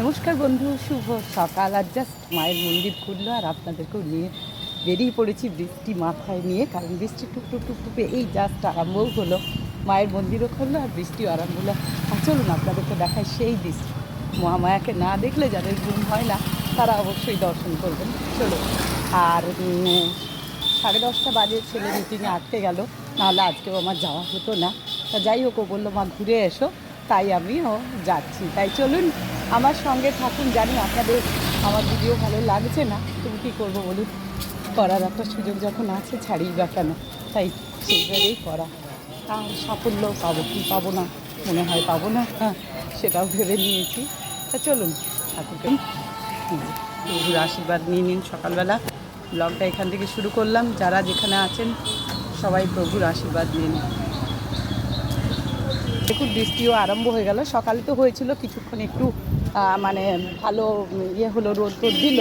নমস্কার বন্ধু, শুভ সকাল। আর জাস্ট মায়ের মন্দির খুললো আর আপনাদেরকেও নিয়ে বেরিয়ে পড়েছি বৃষ্টি মাথায় নিয়ে, কারণ বৃষ্টি টুকটুক টুক টুক এই জাস্ট আরম্ভও হলো। মায়ের মন্দিরও খুললো আর বৃষ্টিও আরম্ভ হলো। আর চলুন আপনাদেরকে দেখায় সেই দৃশ্য। মহামায়াকে না দেখলে যাদের ঘুম হয় না, তারা অবশ্যই দর্শন করবেন। চলুন। আর সাড়ে দশটা বাজে, ছেলে মিটিংয়ে আটকে গেল। নাহলে আজকেও আমার যাওয়া হতো না। তা যাই হোক, ও বলল, মা, ঘুরে এসো। তাই আমিও যাচ্ছি। তাই চলুন আমার সঙ্গে থাকুন, জানি আপনাদের আমার ভিডিও ভালো লাগছে না। তুমি কী করব বলুন? করার একটা সুযোগ যখন আছে, ছাড়িই বা কেন? তাই সেইভাবেই করা। আর সাফল্য পাবো কি পাবো না, মনে হয় পাবো না হ্যাঁ সেটাও ভেবে নিয়েছি। তা চলুন, ঠাকুরকে প্রভুর আশীর্বাদ নিয়ে নিন সকালবেলা। ব্লগটা এখান থেকে শুরু করলাম। যারা যেখানে আছেন, সবাই প্রভুর আশীর্বাদ নিয়ে নিন। দেখুন, বৃষ্টিও আরম্ভ হয়ে গেল। সকালে তো হয়েছিল, কিছুক্ষণ একটু মানে ভালো ইয়ে হলো, রোদ টোদ দিল।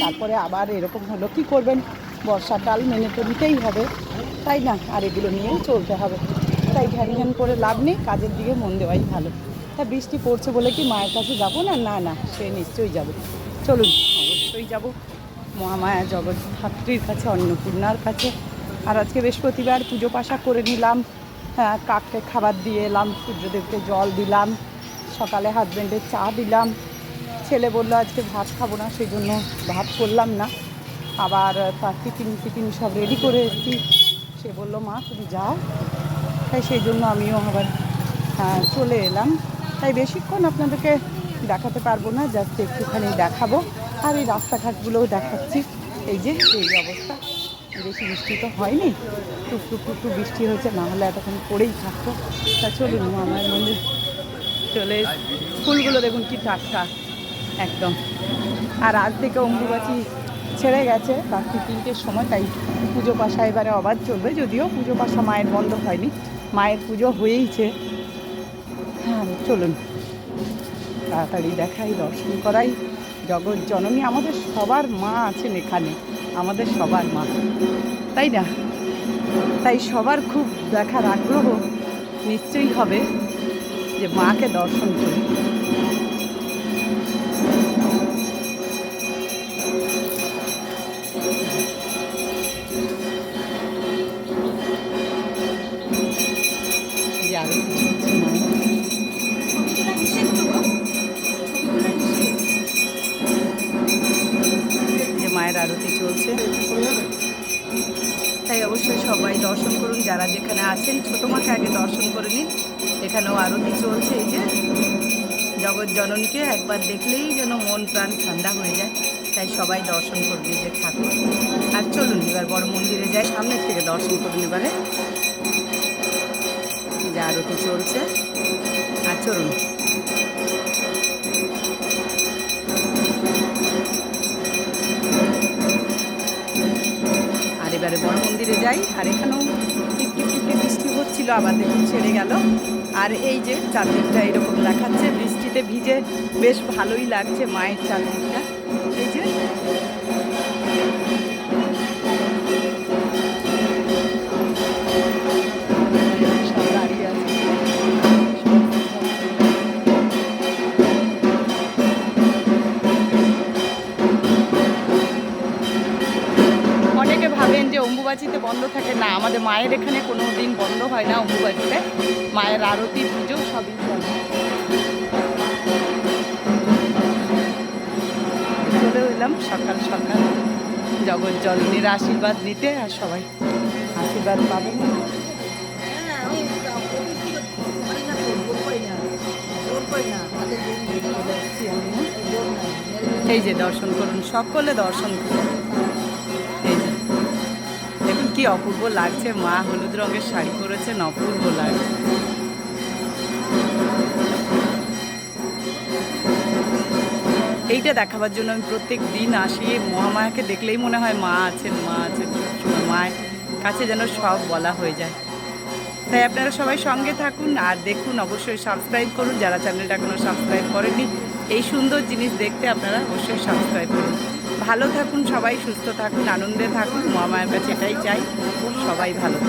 তারপরে আবার এরকম হলো, কি করবেন? বর্ষাকাল মেনে তো নিতেই হবে। তাই না? আর এগুলো নিয়েই চলতে হবে। তাই ঘ্যান ঘ্যান করে লাভ নেই, কাজের দিকে মন দেওয়াই ভালো। তা বৃষ্টি পড়ছে বলে কি মায়ের কাছে যাব না? না না, সে নিশ্চয়ই যাবে। চলুন, অবশ্যই যাব। মহামায়া জগদ্ধাত্রীর কাছে, অন্নপূর্ণার কাছে। আর আজকে বৃহস্পতিবার পুজো পাশা করে নিলাম। হ্যাঁ কাককে খাবার দিয়ে এলাম, সূর্যদেবকে জল দিলাম। সকালে হাজব্যান্ডের চা দিলাম। ছেলে বলল আজকে ভাত খাব না সেই জন্য ভাত করলাম না। আবার তার টিফিন টিফিন সব রেডি করে এসেছি। সে বলল মা তুমি যাও। তাই সেই জন্য আমিও আবার হ্যাঁ, চলে এলাম। তাই বেশিক্ষণ আপনাদেরকে দেখাতে পারব না জাস্ট একটুখানি দেখাবো। আর এই রাস্তাঘাটগুলোও দেখাচ্ছি। এই যে এই অবস্থা। বেশি বৃষ্টি তো হয়নি। টুক টুক টুক টুক বৃষ্টি হয়েছে না হলে এতক্ষণ পড়েই থাকতো তা চলুন আমার মন্দির চলে ফুলগুলো দেখুন কি টাটকা, একদম। আর আজ থেকে অম্বুবাচি ছেড়ে গেছে রাত্রি তিনটের সময়, তাই পুজো পাশা এবারে অবাধ চলবে, যদিও পুজো পাশা মায়ের বন্ধ হয়নি, মায়ের পুজো হয়েইছে। হ্যাঁ চলুন। তাড়াতাড়ি দেখাই, দর্শন করাই। জগৎ জননী, আমাদের সবার মা আছেন এখানে, আমাদের সবার মা। তাই না? তাই সবার খুব দেখার আগ্রহ নিশ্চয়ই হবে। যে মাকে দর্শন করি। মায়ের। যে মায়ের আরতি চলছে। অবশ্যই সবাই দর্শন করুন। যারা যেখানে আছেন, ছোটো মাকে আগে দর্শন করে নিন। এখানেও আরতি চলছে এই যে। জগৎ জননীকে একবার দেখলেই যেন মন প্রাণ ঠান্ডা হয়ে যায়। তাই সবাই দর্শন করবে যে ঠাকুর। আর চলুন এবার বড় মন্দিরে যাই। সামনের থেকে দর্শন করুন এবারে। যে আরতি চলছে। আর চলুন। মন্দিরে যাই। আর এখানেও টিপ টিপ বৃষ্টি হচ্ছিল আমাদের ছেড়ে গেল। আর এই যে চারদিকটা এরকম দেখাচ্ছে, বৃষ্টিতে ভিজে বেশ ভালোই লাগছে মায়ের চারদিকটা। এই যে অনেকে ভাবেন যে অম্বুবাচিতে বন্ধ থাকে, না, আমাদের মায়ের এখানে কোনো দিন বন্ধ হয় না অম্বুবাচিতে। মায়ের আরতি, পুজো, সবই চলে। চলে এলাম সকাল সকাল। জগৎ জননীর আশীর্বাদ নিতে আর সবাই আশীর্বাদ পাবেন। এই যে দর্শন করুন, সকলে দর্শন করুন। কি অপূর্ব লাগছে? মা হলুদ রঙের শাড়ি পরেছেন, অপূর্ব লাগছে। এইটা দেখাবার জন্য আমি প্রত্যেক দিন আসি, মহামায়াকে দেখলেই মনে হয় মা আছেন মা আছেন মায়ের কাছে যেন সব বলা হয়ে যায়। তাই আপনারা সবাই সঙ্গে থাকুন আর দেখুন, অবশ্যই সাবস্ক্রাইব করুন। যারা চ্যানেলটা এখনও সাবস্ক্রাইব করেননি এই সুন্দর জিনিস দেখতে আপনারা অবশ্যই সাবস্ক্রাইব করুন ভালো থাকুন সবাই, সুস্থ থাকুন, আনন্দে থাকুন মহামায়ের কাছে এটাই চাই, সবাই ভালো।